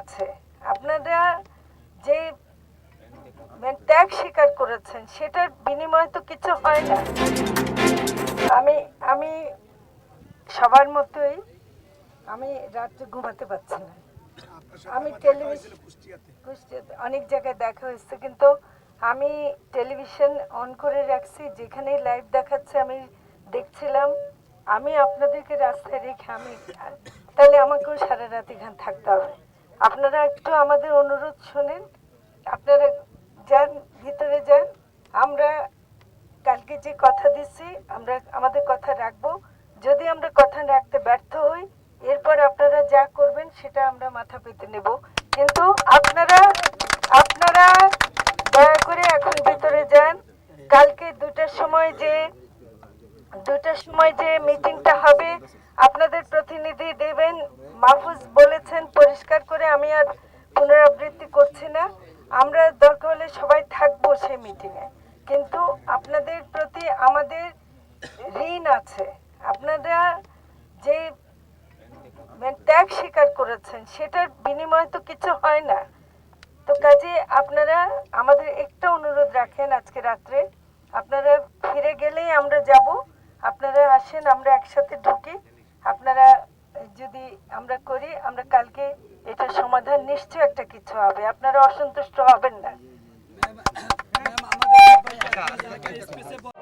আছে। আপনারা যে মানে ত্যাগ স্বীকার করেছেন, সেটার বিনিময়ে তো কিছু হয় না। আমি আমি সবার মতোই, আমি রাত্রে ঘুমাতে পারছি না। আমি টেলিভিশন অনেক জায়গায় দেখা হয়েছে, কিন্তু আমি টেলিভিশন অন করে রাখছি, যেখানেই লাইভ দেখাচ্ছে, আমি দেখছিলাম। আমি আপনাদেরকে রাস্তায় রেখে আমি তাহলে আমাকেও সারা রাত এখানে থাকতে হবে। আপনারা একটু আমাদের অনুরোধ শোনেন। আপনারা যান, ভিতরে যান। আমরা কালকে যে কথা দিচ্ছি, আমরা আমাদের কথা রাখব। যদি আমরা কথা রাখতে ব্যর্থ হই, এরপর আপনারা যা করবেন সেটা আমরা মাথা পেতে নেব। কিন্তু আপনারা আপনারা দয়া করে এখন ভিতরে যান। কালকে দুটার সময় যে, দুটার সময় যে মিটিংটা হবে কিন্তু আপনাদের প্রতি আমাদের ঋণ আছে। আপনারা যে মানে ত্যাগ স্বীকার করেছেন, সেটার বিনিময়ে তো কিছু হয় না। তো কাজে আপনারা আমাদের একটা অনুরোধ রাখেন আজকে রাত্রে। আপনারা ফিরে গেলেই আমরা যাব। আপনারা আসেন, আমরা একসাথে ঢুকি। আপনারা যদি আমরা করি, আমরা কালকে এটা সমাধান নিশ্চয় একটা কিছু হবে। আপনারা অসন্তুষ্ট হবেন না। cara.